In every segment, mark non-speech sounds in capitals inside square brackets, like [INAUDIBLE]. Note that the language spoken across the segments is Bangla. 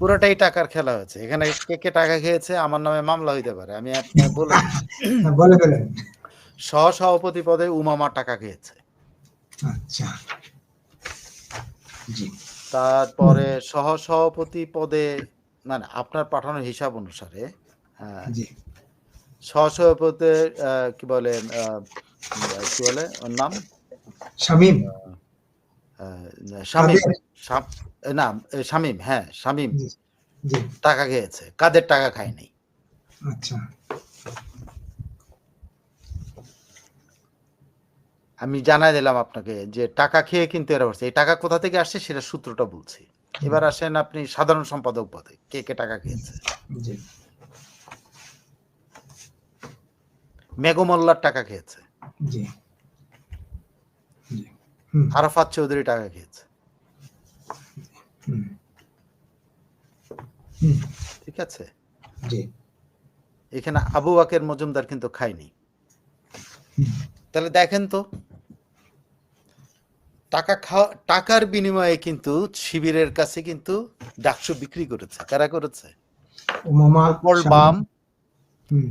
পুরোটাই টাকার খেলা হয়েছে। এখানে কে কে টাকা খেয়েছে আমার নামে মামলা হইতে পারে। আমি আপনাকে বলে হ্যাঁ, বলে ফেলেন। সহ সভাপতি পদে উমামা টাকা খেয়েছে। আচ্ছা। জি। তারপরে সহ সভাপতি পদে মানে আপনার পাঠানোর হিসাব অনুসারে জি। সহ সভাপতি আহ, কি বলে কি বলে ওর নাম? শামিম। শামীম? না শামীম হ্যাঁ শামীম। টাকা খেয়েছে কাদের টাকা খায়নি? আচ্ছা। আমি জানাই দিলাম আপনাকে যে টাকা খেয়ে কিন্তু এরা করছে এই টাকা কোথা থেকে আসছে সেটা সূত্রটা বলছি। এবার আসেন আপনি সাধারণ সম্পাদক পদে কে কে টাকা খেয়েছে? মেঘমল্লার টাকা খেয়েছে। জি। আরাফাত চৌধুরী টাকা খেয়েছে। ঠিক আছে? এখানে আবু বাকের মজুমদার কিন্তু খায়নি। তাহলে দেখেন তো টাকা খাওয়া টাকার বিনিময়ে কিন্তু শিবিরের কাছে কিন্তু ডাকসু বিক্রি করেছে। কারা করেছে? সকল বাম।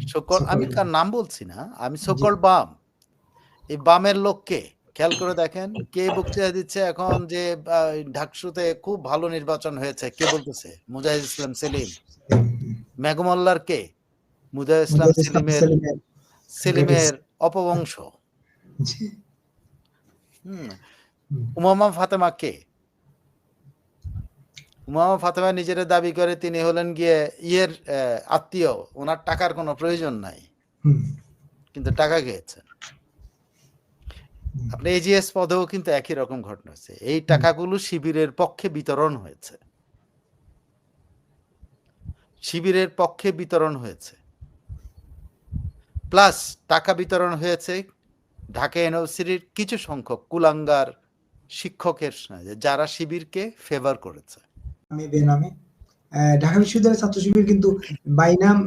সকল আমি কার নাম বলছি না আমি সকল বাম। এই বামের লোককে খেয়াল করে দেখেন কে বক্তৃতা দিচ্ছে এখন যে ঢাকসুতে খুব ভালো নির্বাচন হয়েছে কে বলতেছে? মুজাহিদ ইসলাম সেলিম। মেঘমল্লার কে? মুজাহিদ ইসলাম সেলিমের সেলিমের। অপবংশ। উমামা ফাতেমা কে? উমামা ফাতেমা নিজের দাবি করে তিনি হলেন গিয়ে ইয়ের আত্মীয়। ওনার টাকার কোনো প্রয়োজন নাই। হুম, কিন্তু টাকা খেয়েছেন আপনি এজিএস পদেও কিন্তু একই রকম ঘটনা হয়েছে এই টাকাগুলো শিবিরের পক্ষে বিতরণ হয়েছে। শিবিরের পক্ষে বিতরণ হয়েছে। প্লাস টাকা বিতরণ হয়েছে ঢাকা ইউনিভার্সিটির কিছু সংখ্যক কুলাঙ্গার শিক্ষকের যারা শিবিরকে ফেভার করেছে। আমি বেনামে। ঢাকা বিশ্ববিদ্যালয়ের ছাত্র শিবির কিন্তু বাইনাম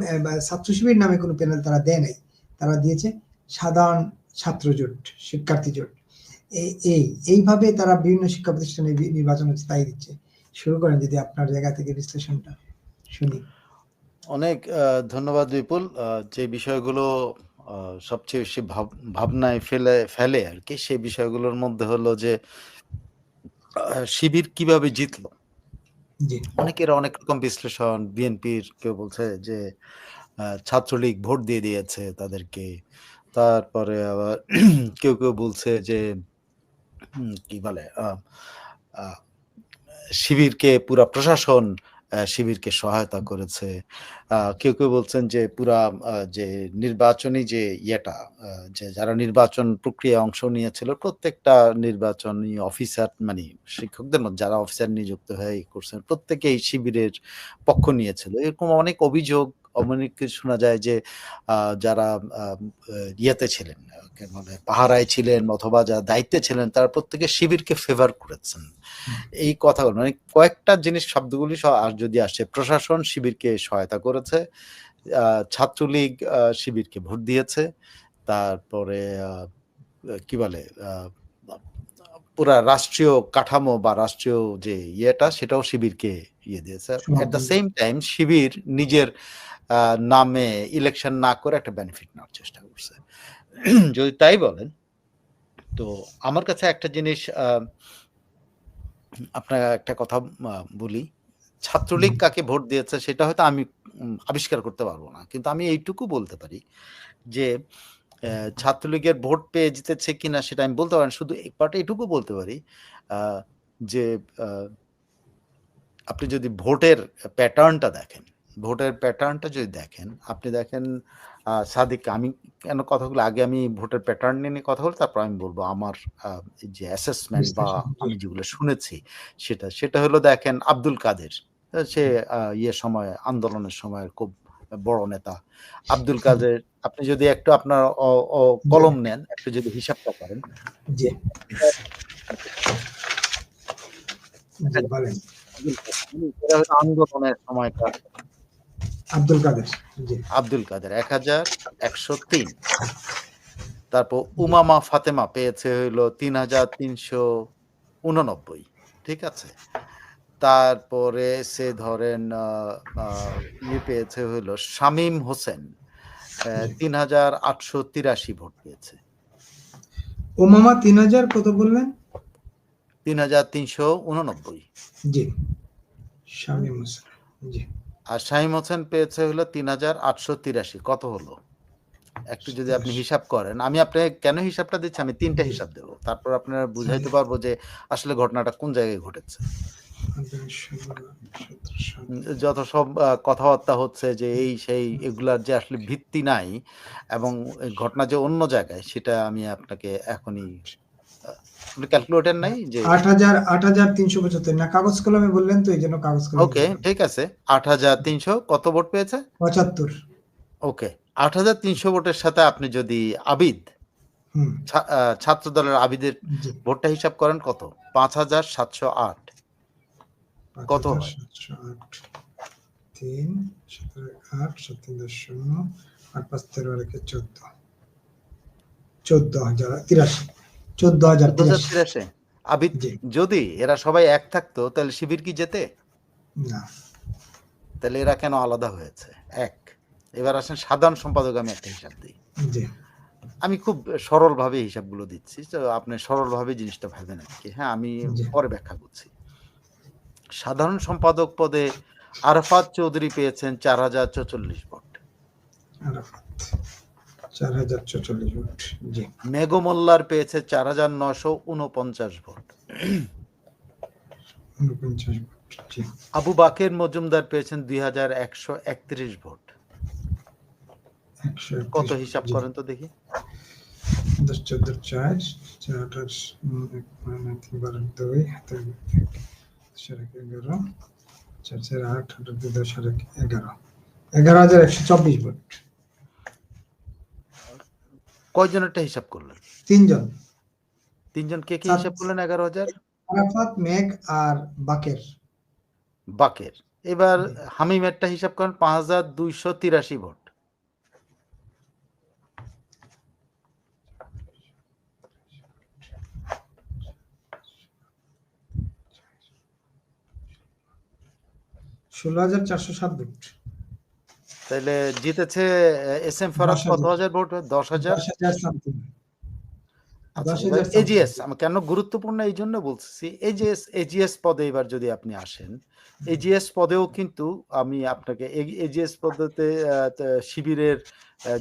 ছাত্র শিবির নামে কোনো প্যানেল তারা দেয় নাই। তারা দিয়েছে সাধারণ ছাত্র জোট শিক্ষার্থী জোট। এই এই এইভাবে তারা বিভিন্ন শিক্ষা প্রতিষ্ঠানে নির্বাচন হচ্ছে তাই দিচ্ছে। শুরু করেন যদি আপনার জায়গা থেকে বিশ্লেষণটা শুনি। অনেক ধন্যবাদ বিপুল। যে বিষয়গুলো সবচেয়ে বেশি ভাবনায় ফেলে ফেলে আর কি সেই বিষয়গুলোর মধ্যে হলো যে আহ, শিবির কীভাবে জিতলো? অনেকের অনেক রকম বিশ্লেষণ বিএনপির কেউ বলছে যে আহ, ছাত্রলীগ ভোট দিয়ে দিয়েছে তাদেরকে। তারপরে আবার [CLEARS THROAT] কেউ কেউ বলছে যে কি বলে শিবিরকে, পুরা প্রশাসন শিবিরকে সহায়তা করেছে। কেউ কেউ বলছেন যে, পুরা যে নির্বাচনী যে ইয়েটা যে যারা নির্বাচন প্রক্রিয়া অংশ নিয়েছিল, প্রত্যেকটা নির্বাচনী অফিসার মানে শিক্ষকদের মধ্যে যারা অফিসার নিযুক্ত হয়ে করছেন, প্রত্যেকেই শিবিরের পক্ষ নিয়েছিল। এরকম অনেক অভিযোগ অনেক কিছু শোনা যায় যে যারা ইয়েতে ছিলেন বলে, পাহারায় ছিলেন অথবা যারা দায়িত্বে ছিলেন তারা প্রত্যেকে শিবিরকে ফেভার করেছেন। এই কথাগুলো মানে কয়েকটা জিনিস শব্দগুলি আর যদি আসে প্রশাসন শিবিরকে সহায়তা করেছে ছাত্রলীগ শিবিরকে ভোট দিয়েছে তারপরে কি বলে পুরা রাষ্ট্রীয় কাঠামো বা রাষ্ট্রীয় যে ইয়েটা সেটাও শিবিরকে ইয়ে দিয়েছে। এট দ্য সেম টাইম শিবির নিজের আহ, নামে ইলেকশন না করে একটা বেনিফিট নেওয়ার চেষ্টা করছে। যদি তাই বলেন তো আমার কাছে একটা জিনিস আপনার একটা কথা বলি। ছাত্রলীগ কাকে ভোট দিয়েছে সেটা হয়তো আমি আবিষ্কার করতে পারব না। কিন্তু আমি এইটুকু বলতে পারি যে ছাত্রলীগের ভোট পেয়ে জিতেছে কিনা সেটা আমি বলতে পারি না। শুধু বাট এটুকু বলতে পারি যে আপনি যদি ভোটের প্যাটার্নটা দেখেন ভোটের প্যাটার্নটা যদি দেখেন আপনি দেখেন সাদিক আমি কেন কথাগুলো আগে আমি ভোটের প্যাটার্ন নিয়ে কথা বলি তারপর আমি বলব আমার যে অ্যাসেসমেন্ট বা আমি যেগুলো শুনেছি সেটা সেটা হলো দেখেন আব্দুল কাদের সে ইয়ে সময় আন্দোলনের সময় খুব বড় নেতা। আব্দুল কাদের আপনি যদি একটু আপনার কলম নেন একটু যদি হিসাবটা করেন। হলো আন্দোলনের সময়টা আব্দুল কাদের জি আব্দুল কাদের এক হাজার একশো তিন তারপর উমামা ফাতেমা পেয়েছে হইল তিন হাজার তিনশো উননব্বই ঠিক আছে তারপরে সে ধরেন ইয়ে পেয়েছে হলো শামীম হোসেন অ্যা জি। ৩৮৮৩ ভোট পেয়েছে। ওমামা ৩০০০ কত বললেন? ৩৩৮৯ জি। শামীম হোসেন। জি। আর শাহিম হোসেন পেয়েছে হলো ৩৮৮৩ কত হলো? একটু যদি আপনি হিসাব করেন, আমি আপনাকে কেন হিসাবটা দিচ্ছি আমি ৩ টা জি। হিসাব দেব। তারপর আপনারা বুঝাইতে পারব যে আসলে ঘটনাটা কোন জায়গায় ঘটেছে। যত সব কথাবার্তা হচ্ছে যে এই সেই এগুলার যে আসলে ভিত্তি নাই এবং ঘটনা যে অন্য জায়গায় সেটা আমি আপনাকে এখনই ক্যালকুলেটর নাই যে ৮০০০ ৮৩৭৫ না কাগজ কলমে বললেন তো এইজন্য কাগজ কলমে ওকে ঠিক আছে। ৮৩০০ কত ভোট পেয়েছে? ৭৫ ওকে। ৮৩০০ ভোটের সাথে আপনি যদি আবিদ। ছাত্র দলের আবিদের ভোটটা হিসাব করেন কত? ৫৭০৮ কত হয়? ৫৭০৮ ৩ ৭৮ ৭৩.০ ৮ ৫ ১৩ আর একে ১৪ ১৪০৮৩ ১৪০৮৩ ২০৮৩ আবিদ যদি এরা সবাই এক থাকতো তাহলে শিবির কি যেতে? না। তাহলে এরা কেন আলাদা হয়েছে? ১ এবার আসেন সাধারণ সম্পাদক আমি একটা হিসাব দেই। আমি খুব সরলভাবে হিসাবগুলো দিচ্ছি। তো আপনি সরলভাবে জিনিসটা ভাবেন আরকি। হ্যাঁ, আমি পরে ব্যাখ্যা করছি। সাধারণ সম্পাদক পদে আরাফাত চৌধুরী পেয়েছেন ৪০৪৪ ভোট। আরাফাত ৪০৪৪ ভোট। জি। মেঘ মোল্লার পেয়েছে ৪৯৪৯ ভোট। ৪৯ ভোট। জি। আবু বাকের মজুমদার পেয়েছেন ২১৩১ ভোট। ১৩১ কত হিসাব করেন তো দেখি? ১০ ১৪ ৪ ৪ ২৮ ১ ৯ ৩ ১২ ২ হাতে ১ ১১ ৪ ৪ ৮ ৮ ২ ১০ আর ১১ ১১১২৪ ভোট। কয়জনেরটা হিসাব করলেন? তিনজন তিনজন কে, কে হিসাব করলেন ১১০০০? আরাফাত, মেঘ আর বাকের। বাকের। এবার। হামিমেরটা হিসাব করেন ৫২৮৩ ভোট। ষোলো হাজার চারশো সাত ভোট। তাইলে জিতেছে এস এম ফরাজ ১০,০০০ কত হাজার ভোট? দশ হাজার। আচ্ছা, ১০,০০০ এবার something। এজিএস আমি কেন গুরুত্বপূর্ণ এই জন্য বলতেছি এজিএস এজিএস পদে এবার যদি আপনি আসেন এজিএস পদেও কিন্তু আমি আপনাকে এজিএস পদ্ধতিতে তে- শিবিরের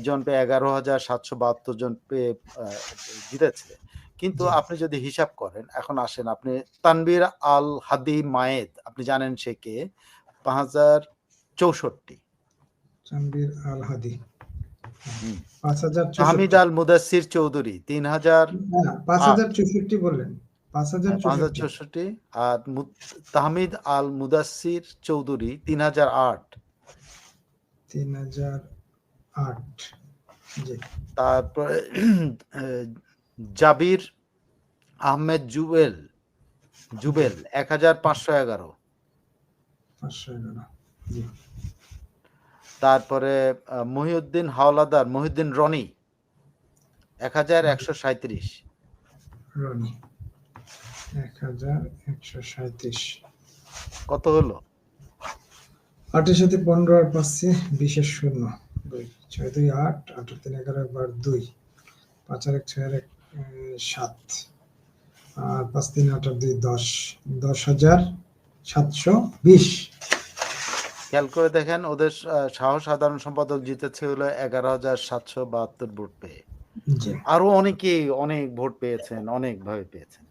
জন পেয়ে এগারো হাজার সাতশো বাহাত্তর জন পেয়ে জিতেছে কিন্তু আপনি যদি হিসাব করেন এখন আসেন আপনি তানবীর আল হাদি মায়েদ আপনি জানেন সে কে পাঁচ হাজার চৌষট্টি আল হাদি। পাঁচ হাজার হামিদ আল মুদাসির চৌধুরী তিন হাজার পাঁচ হাজার চৌষট্টি বললেন। পাঁচ হাজার চৌষট্টি। চৌষট্টি আর তাহমিদ আল মুদাসির চৌধুরী তিন হাজার আট তিন হাজার আট। তারপরে জাবির আহমেদ জুবেল জুবেল এক হাজার পাঁচশো এগারো পাঁচশো এগারো। তারপরে মহিউদ্দিন হাওলাদার মহিউদ্দিন রনি এক হাজার একশো সাঁত্রিশ রনি। এক হাজার একশো সাঁইত্রিশ। কত হলো আটের সাথে পনেরো আর পাচ্ছে বিশের শূন্য দুই ছয় দুই আট আট তিন এগারো একবার দুই পাঁচ আর এক ছয় আর এক সাত আর পাঁচ তিন আট আর দুই দশ দশ হাজার সাতশো বিশ খেয়াল করে দেখেন ওদের আহ, সহ সাধারণ সম্পাদক জিতেছে হলো এগারো হাজার সাতশো বাহাত্তর ভোট পেয়ে। আরও অনেকেই অনেক ভোট পেয়েছেন অনেকভাবে পেয়েছেন।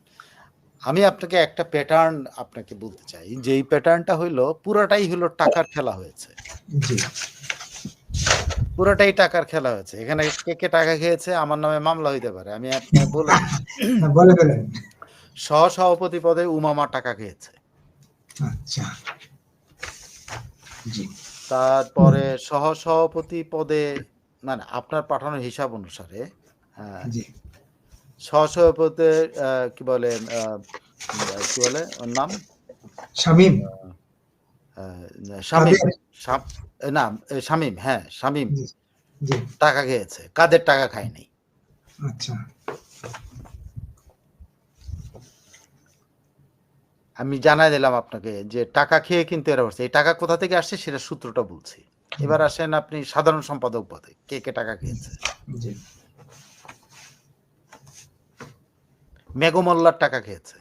আমি আপনাকে একটা প্যাটার্ন আপনাকে বলতে চাই যে এই প্যাটার্নটা হইল পুরাটাই হলো টাকার খেলা হয়েছে। পুরোটাই টাকার খেলা হয়েছে। এখানে কে কে টাকা খেয়েছে আমার নামে মামলা হইতে পারে। আমি আপনাকে বলে হ্যাঁ, বলে সহ সভাপতি পদে উমামা টাকা খেয়েছে। আচ্ছা। তারপরে সহ সভাপতি পদে মানে আপনার পাঠানোর হিসাব অনুসারে জি। সহ সভাপতি কি বলে কি বলে ওর নাম? শামীম। শামীম। না শামীম হ্যাঁ শামীম। টাকা খেয়েছে কাদের টাকা খায়নি? আচ্ছা। আমি জানাই দিলাম আপনাকে যে টাকা খেয়ে কিন্তু এরা করছে এই টাকা কোথা থেকে আসছে সেটা সূত্রটা বলছি। এবার আসেন আপনি সাধারণ সম্পাদক পদে কে কে টাকা খেয়েছে? মেঘমল্লার টাকা খেয়েছে।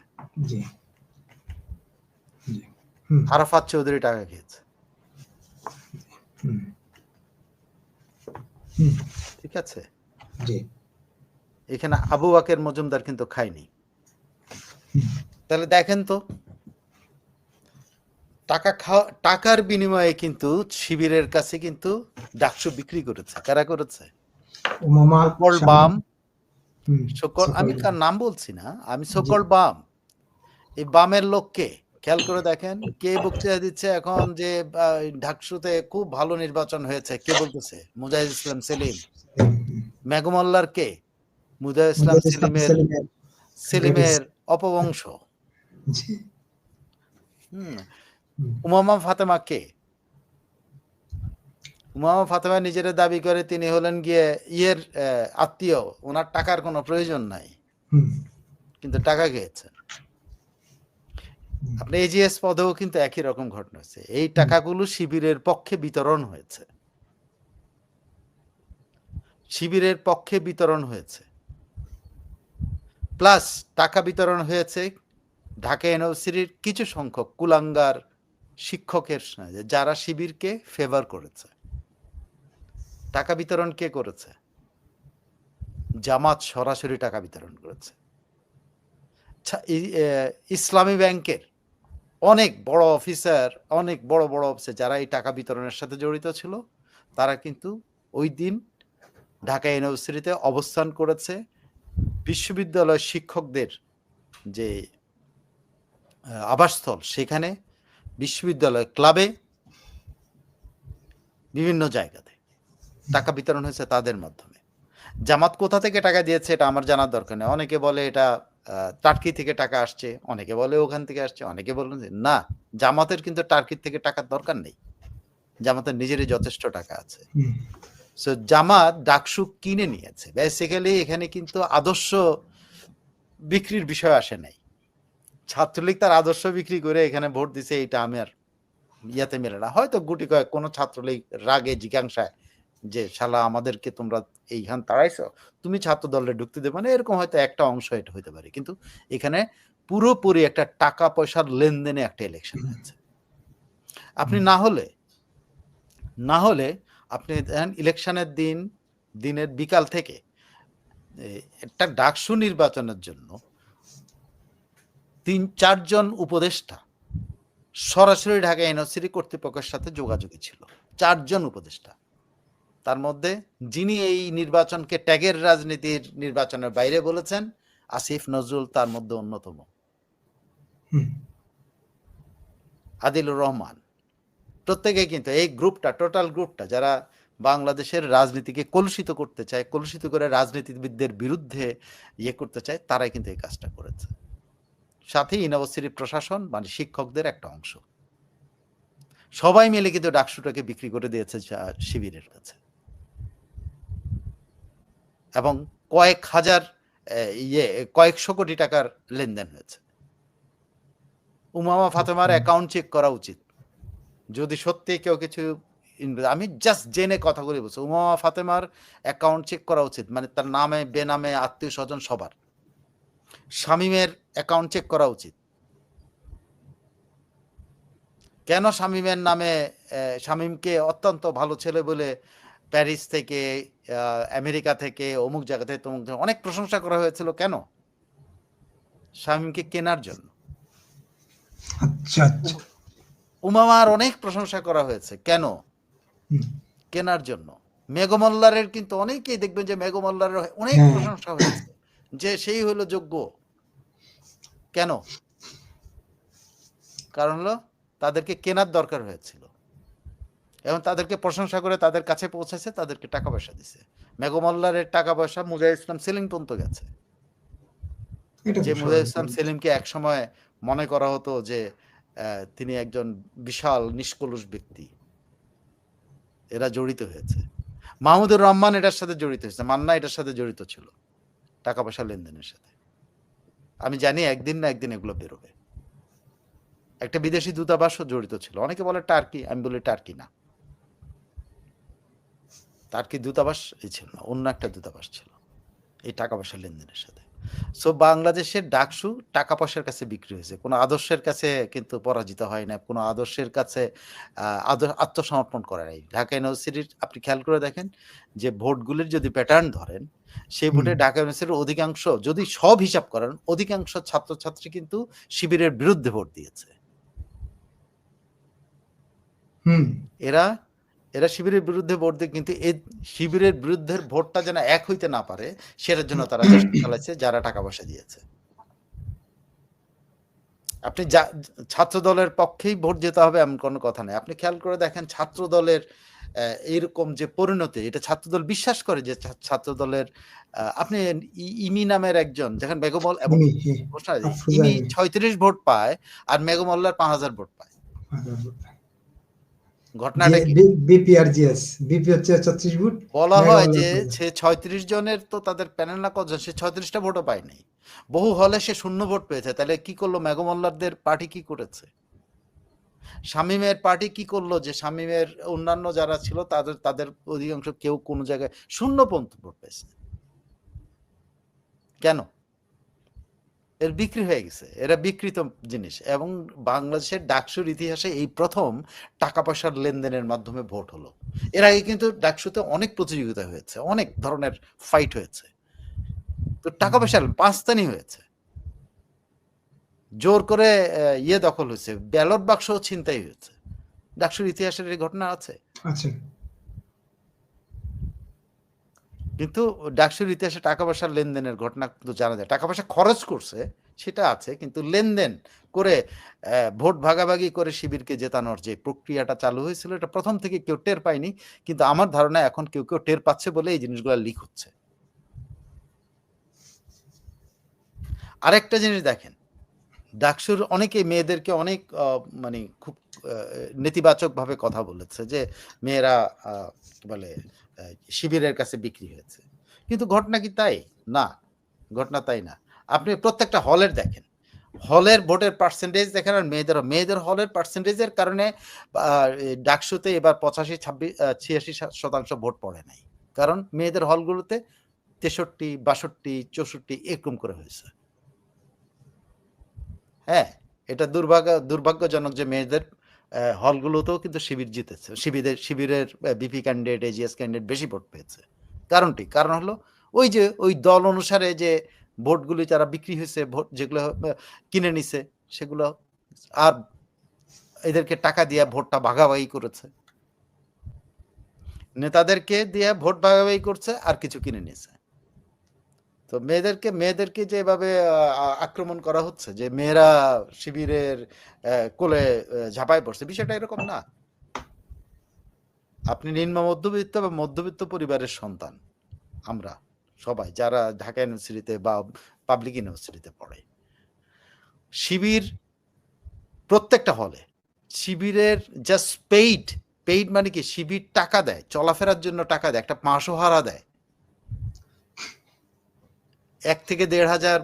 আরাফাত চৌধুরী টাকা খেয়েছে। ঠিক আছে? জি। এখানে আবু বাকের মজুমদার কিন্তু খায়নি। তাহলে দেখেন তো। টাকা খাওয়া টাকার বিনিময়ে কিন্তু শিবিরের কাছে কিন্তু ডাকসু বিক্রি করেছে কারা করেছে? সকল বাম। সকল আমি কার নাম বলছি না আমি সকল বাম। এই বামের লোককে খেয়াল করে দেখেন কে বক্তৃতা দিচ্ছে এখন যে ঢাকসুতে খুব ভালো নির্বাচন হয়েছে কে বলতেছে? মুজাহিদ ইসলাম সেলিম। মেঘমল্লার কে? মুজাহিদ ইসলাম সেলিমের, সেলিমের অপবংশ। জি হুম। উমামা ফাতেমা কে? উমামা ফাতেমা নিজের দাবি করে তিনি হলেন গিয়ে ইয়ের আত্মীয়। ওনার টাকার কোনো প্রয়োজন নাই। কিন্তু টাকা খেয়েছেন আপনি এজিএস পদেও কিন্তু একই রকম ঘটনা হয়েছে। এই টাকাগুলো শিবিরের পক্ষে বিতরণ হয়েছে। শিবিরের পক্ষে বিতরণ হয়েছে। প্লাস টাকা বিতরণ হয়েছে ঢাকা ইউনিভার্সিটির কিছু সংখ্যক কুলাঙ্গার শিক্ষকের যারা শিবিরকে ফেভার করেছে। টাকা বিতরণ কে করেছে? জামাত সরাসরি টাকা বিতরণ করেছে। ইসলামী ব্যাংকের অনেক বড় অফিসার অনেক বড় বড় অফিসার যারা এই টাকা বিতরণের সাথে জড়িত ছিল, তারা কিন্তু ওই দিন ঢাকা ইউনিভার্সিটিতে অবস্থান করেছে। বিশ্ববিদ্যালয় শিক্ষকদের যে আবাসস্থল। সেখানে বিশ্ববিদ্যালয় ক্লাবে বিভিন্ন জায়গাতে টাকা বিতরণ হয়েছে তাদের মাধ্যমে। জামাত কোথা থেকে টাকা দিয়েছে এটা আমার জানার দরকার নেই। অনেকে বলে এটা টার্কি থেকে টাকা আসছে। অনেকে বলে ওখান থেকে আসছে। অনেকে বলেন যে না জামাতের কিন্তু টার্কির থেকে টাকার দরকার নেই। জামাতের নিজেরই যথেষ্ট টাকা আছে। সো জামাত ডাকসু কিনে নিয়েছে। বেসিক্যালি এখানে কিন্তু আদর্শ বিক্রির বিষয় আসে নাই। ছাত্রলীগ তার আদর্শ বিক্রি করে এখানে ভোট দিছে এইটা আমি আর ইয়াতে মেলে না। হয়তো গুটি কয়েক কোনো ছাত্রলীগ রাগে জিজ্ঞাসায় যে শালা আমাদেরকে তোমরা এইখান তাড়াইছো? তুমি ছাত্র দলে ঢুকতে দেবে না? এরকম হয়তো একটা অংশ এটা হইতে পারে। কিন্তু এখানে পুরোপুরি একটা টাকা পয়সার লেনদেনে একটা ইলেকশন হয়েছে। আপনি না হলে না হলে আপনি ইলেকশনের দিন দিনের বিকাল থেকে একটা ডাকসু নির্বাচনের জন্য তিন চারজন উপদেষ্টা সরাসরি ঢাকা ইউনিভার্সিটি কর্তৃপক্ষের সাথে যোগাযোগী ছিল। চারজন উপদেষ্টা। তার মধ্যে যিনি এই নির্বাচনকে ট্যাগের রাজনীতির নির্বাচনের বাইরে বলেছেন আসিফ নজরুল তার মধ্যে অন্যতম। আদিলুর রহমান। প্রত্যেকে কিন্তু এই গ্রুপটা টোটাল গ্রুপটা যারা বাংলাদেশের রাজনীতিকে কলুষিত করতে চায় কলুষিত করে রাজনীতিবিদদের বিরুদ্ধে ইয়ে করতে চায় তারাই কিন্তু এই কাজটা করেছে। সাথে ইউনিভার্সিটি প্রশাসন মানে শিক্ষকদের একটা অংশ। সবাই মিলে কিন্তু ডাকসুটাকে বিক্রি করে দিয়েছে শিবিরের কাছে। এবং কয়েক হাজার ইয়ে কয়েকশো কোটি টাকার লেনদেন হয়েছে। উমামা ফাতেমার অ্যাকাউন্ট চেক করা উচিত। যদি সত্যি কেউ কিছু আমি জাস্ট জেনে কথা কথাগুলি বলছি, উমামা ফাতেমার অ্যাকাউন্ট চেক করা উচিত মানে তার নামে, বেনামে আত্মীয় স্বজন সবার। শামিমের অ্যাকাউন্ট চেক করা উচিত। কেন শামিমের নামে শামিমকে অত্যন্ত ভালো ছেলে বলে প্যারিস থেকে আমেরিকা থেকে অমুক জায়গা থেকে তমুক অনেক প্রশংসা করা হয়েছিল কেন? শামিমকে কেনার জন্য। আচ্ছা আচ্ছা। উমামার অনেক প্রশংসা করা হয়েছে কেন? কেনার জন্য। মেঘমল্লারের কিন্তু অনেকেই দেখবেন যে মেঘমল্লারের অনেক হ্যাঁ। প্রশংসা হয়েছে যে সেই হলো যোগ্য। কেন? কারণ হলো তাদেরকে কেনার দরকার হয়েছিল। এবং তাদেরকে প্রশংসা করে তাদের কাছে পৌঁছেছে তাদেরকে টাকা পয়সা দিছে। মেঘমল্লারের টাকা পয়সা মুজাহিদ ইসলাম সেলিম পর্যন্ত গেছে। যে খুব মুজাহিদ ইসলাম। সেলিমকে একসময় মনে করা হতো যে তিনি একজন বিশাল নিষ্কলুষ ব্যক্তি। এরা জড়িত হয়েছে। মাহমুদুর রহমান এটার সাথে জড়িত হয়েছে। মান্না এটার সাথে জড়িত ছিল। টাকা পয়সা লেনদেনের সাথে। আমি জানি একদিন না একদিন এগুলো বেরোবে। একটা বিদেশি দূতাবাসও জড়িত ছিল। অনেকে বলে টার্কি, আমি বলি টার্কি না। টার্কি দূতাবাস ছিল না, অন্য একটা দূতাবাস ছিল। এই টাকা পয়সা লেনদেনের সাথে। সো বাংলাদেশের ডাকসু টাকা পয়সার কাছে বিক্রি হয়েছে। কোনো আদর্শের কাছে কিন্তু পরাজিত হয় না। কোনো আদর্শের কাছে আহ, আত্মসমর্পণ করে নাই। ঢাকা ইউনিভার্সিটির আপনি খেয়াল করে দেখেন যে ভোটগুলির যদি প্যাটার্ন ধরেন সেই ভোটে। ঢাকা ইউনিভার্সিটির অধিকাংশ যদি সব হিসাব করেন অধিকাংশ ছাত্রছাত্রী কিন্তু শিবিরের বিরুদ্ধে ভোট দিয়েছে। হুম। এরা এরা শিবিরের বিরুদ্ধে ভোট দিয়ে কিন্তু এই শিবিরের বিরুদ্ধের ভোটটা যেন এক হইতে না পারে সেটার জন্য তারা চেষ্টা [COUGHS] চালাচ্ছে যারা টাকা পয়সা দিয়েছে। আপনি যা ছাত্র দলের পক্ষেই ভোট যেতে হবে এমন কোনো কথা নেই। আপনি খেয়াল করে দেখেন ছাত্র দলের এইরকম যে পরিণতি এটা ছাত্রদল বিশ্বাস করে যে ছাত্র দলের আপনি ইমি নামের একজন যেখানে বেগমল এবং ইমি। ছয়ত্রিশ ভোট পায় আর মেঘমল্লার পাঁচ হাজার ভোট পায়। ঘটনাটা কি? বিপিআরজিএস বিপি হচ্ছে ছত্রিশ ফুট বলা হয় যে সে ছয়ত্রিশ জনের তো তাদের প্যানেল না কজন? সে ছয়ত্রিশটা ভোটও পায়নি বহু হলে সে শূন্য ভোট পেয়েছে। তাহলে কি করল? মেঘমল্লারদের পার্টি কি করেছে? শামীমের পার্টি কি করল যে শামীমের অন্যান্য যারা ছিল তাদের তাদের অধিকাংশ কেউ কোনো জায়গায় শূন্য পর্যন্ত ভোট পেয়েছে। কেন? এর বিক্রি হয়ে গেছে। এরা বিকৃত জিনিস এবং বাংলাদেশের ডাকসুর ইতিহাসে এই প্রথম টাকা পয়সার লেনদেনের মাধ্যমে ভোট হলো। এর আগে কিন্তু ডাকসুতে অনেক প্রতিযোগিতা হয়েছে, অনেক ধরনের ফাইট হয়েছে। তো টাকা পয়সা পাঁচতানি হয়েছে। জোর করে ইয়ে দখল হয়েছে, ব্যালট বাক্স ছিনতাই হয়েছে। ডাকসুর ইতিহাসের এই ঘটনা আছে? আচ্ছা কিন্তু ডাকসুর ইতিহাসে টাকা পয়সার লেনদেনের ঘটনা কিন্তু জানা যায়। টাকা পয়সা খরচ করছে, সেটা আছে, কিন্তু লেনদেন করে ভোট ভাগাভাগি করে শিবিরকে জেতানোর যে প্রক্রিয়াটা চালু হয়েছিল, এটা প্রথম থেকে কেউ টের পায়নি। কিন্তু আমার ধারণা এখন কেউ কেউ টের পাচ্ছে বলে এই জিনিসগুলো লিক হচ্ছে। আরেকটা জিনিস দেখেন, ডাকসুর অনেকে মেয়েদেরকে অনেক মানে খুব নেতিবাচকভাবে কথা বলেছে যে, মেয়েরা বলে শিবিরের কাছে বিক্রি হয়েছে। কিন্তু ঘটনা কি তাই? না, ঘটনা তাই না। আপনি প্রত্যেকটা হলের দেখেন। হলের ভোটের পার্সেন্টেজ দেখেন আর মেয়েদের মেয়েদের হলের পার্সেন্টেজের কারণে ডাকসুতে এবার পঁচাশি, ছাব্বিশ ছিয়াশি শতাংশ ভোট পড়ে নাই। কারণ মেয়েদের হলগুলোতে তেষট্টি, বাষট্টি, চৌষট্টি এরকম করে হয়েছে। হ্যাঁ এটা দুর্ভাগ্য দুর্ভাগ্যজনক যে মেয়েদের হলগুলোতেও কিন্তু শিবির জিতেছে। শিবিরের শিবিরের বিপি ক্যান্ডিডেট এজিএস ক্যান্ডিডেট বেশি ভোট পেয়েছে। কারণটি, কারণ হলো ওই যে, ওই দল অনুসারে যে ভোটগুলি যারা বিক্রি হয়েছে, ভোট যেগুলো কিনে নিছে, সেগুলো আর এদেরকে টাকা দিয়ে ভোটটা ভাগাভাগি করেছে। নেতাদেরকে দিয়ে ভোট ভাগাভাগি করছে, আর কিছু কিনে নিয়েছে। তো মেয়েদেরকে মেয়েদেরকে যে এভাবে আক্রমণ করা হচ্ছে, যে মেয়েরা শিবিরের কোলে ঝাঁপায় পড়ছে, বিষয়টা এরকম না। আপনি নিম্ন মধ্যবিত্ত বা মধ্যবিত্ত পরিবারের সন্তান, আমরা সবাই, যারা ঢাকা ইউনিভার্সিটিতে বা পাবলিক ইউনিভার্সিটিতে পড়ে, শিবির প্রত্যেকটা হলে, শিবিরের জাস্ট পেইড পেইড মানে কি? শিবির টাকা দেয়, চলাফেরার জন্য টাকা দেয়, একটা মাসোহারা দেয়। এক থেকে দেড় হাজার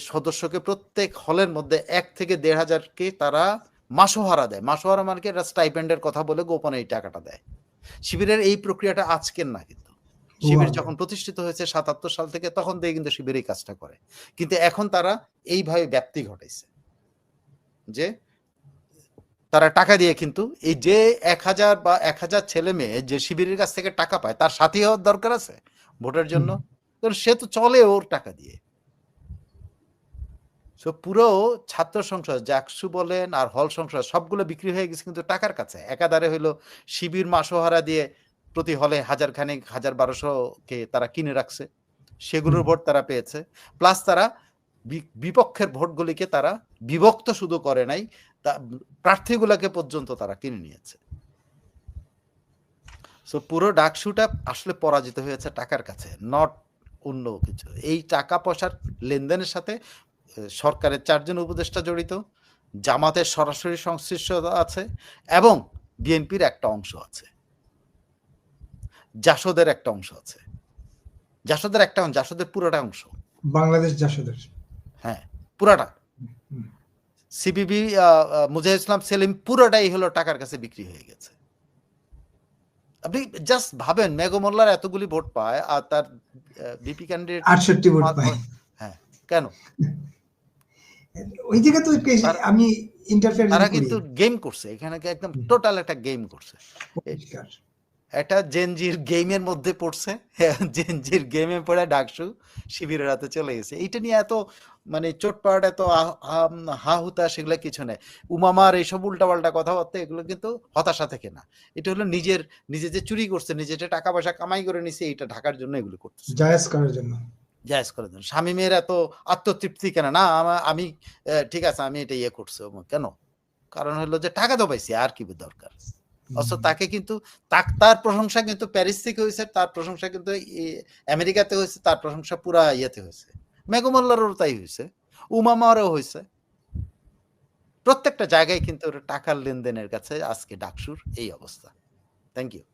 সদস্যকে প্রত্যেক হলের মধ্যে এক থেকে দেড় হাজারকে তারা মাসোহারা দেয়। মাসোহারা মানে স্টাইপেন্ডের কথা বলে গোপনে এই টাকাটা দেয়। শিবিরের এই প্রক্রিয়াটা আজকের না কিন্তু। শিবির যখন প্রতিষ্ঠিত হয়েছে সাতাত্তর সাল থেকে তখন দিয়ে কিন্তু শিবির এই কাজটা করে। কিন্তু এখন তারা এইভাবে ব্যাপ্তি ঘটাইছে যে তারা টাকা দিয়ে কিন্তু এই যে এক হাজার বা এক হাজার ছেলে মেয়ে যে শিবিরের কাছ থেকে টাকা পায় তার সাথী হওয়ার দরকার আছে? ভোটের জন্য? কারণ সে তো চলে ওর টাকা দিয়ে। সো পুরো ছাত্র সংসদ, জাকসু বলেন আর হল সংসদ, সবগুলো বিক্রি হয়ে গেছে কিন্তু টাকার কাছে। একাধারে হইল শিবির মাসোহারা দিয়ে প্রতি হলে হাজার খানিক হাজার বারোশো কে তারা কিনে রাখছে। সেগুলোর ভোট তারা পেয়েছে। প্লাস তারা বিপক্ষের ভোটগুলিকে তারা বিভক্ত শুধু করে নাই, তা, প্রার্থীগুলোকে পর্যন্ত তারা কিনে নিয়েছে। সো পুরো ডাকসুটা আসলে পরাজিত হয়েছে টাকার কাছে নট অন্য কিছু। এই টাকা পয়সার লেনদেনের সাথে সরকারের চারজন উপদেষ্টা জড়িত জামাতের সরাসরি সংশ্লিষ্টতা আছে এবং বিএনপির একটা অংশ আছে। জাসদের একটা অংশ আছে। জাসদের একটা অংশ জাসদের পুরোটা অংশ। বাংলাদেশ জাসদের। হ্যাঁ পুরাটা। সিপিবি মুজাহিদ ইসলাম সেলিম পুরোটাই হলো টাকার কাছে বিক্রি হয়ে গেছে। আপনি জাস্ট ভাবেন মেঘমল্লার এতগুলি ভোট পায় আর তার বিপি ক্যান্ডিডেট ৬৮ ভোট পায়। হ্যাঁ, কেন? ওই জায়গা তো আমি ইন্টারফেয়ার তারা কিন্তু গেম করছে। এখানে কি একদম টোটাল একটা গেম করছে। এ পরিষ্কার। একটা জেনজির গেমের মধ্যে পড়ছে। [LAUGHS] জেনজির গেমে পড়ে ডাকসু শিবিরের হাতে চলে গেছে। এইটা নিয়ে এত মানে চোটপাট এত আ আম হা-হুতাশ এগুলা কিছু নাই। উমামার এইসব উল্টাপাল্টা কথাবার্তা এগুলো কিন্তু হতাশা থেকে না। এটা হলো নিজের নিজে যে চুরি করছে, নিজে যে টাকা পয়সা কামাই করে নিছে এটা ঢাকার জন্য এগুলো করতেছে। জায়েজ করার জন্য। জায়েজ করে দেন। শামীমের এত আত্মতৃপ্তি কেন? না আমি ঠিক আছে আমি এটা ইয়ে করছি কেন? কারণ হলো যে টাকা তো পাইছি আর কি দরকার? অথচ তাকে কিন্তু তার প্রশংসা কিন্তু প্যারিস থেকে হয়েছে তার প্রশংসা কিন্তু আমেরিকাতে হয়েছে তার প্রশংসা পুরা ইয়েতে হয়েছে মেঘমল্লারও তাই হয়েছে উমামারও হয়েছে প্রত্যেকটা জায়গায় কিন্তু টাকার লেনদেনের কাছে আজকে ডাকসুর এই অবস্থা। Thank you.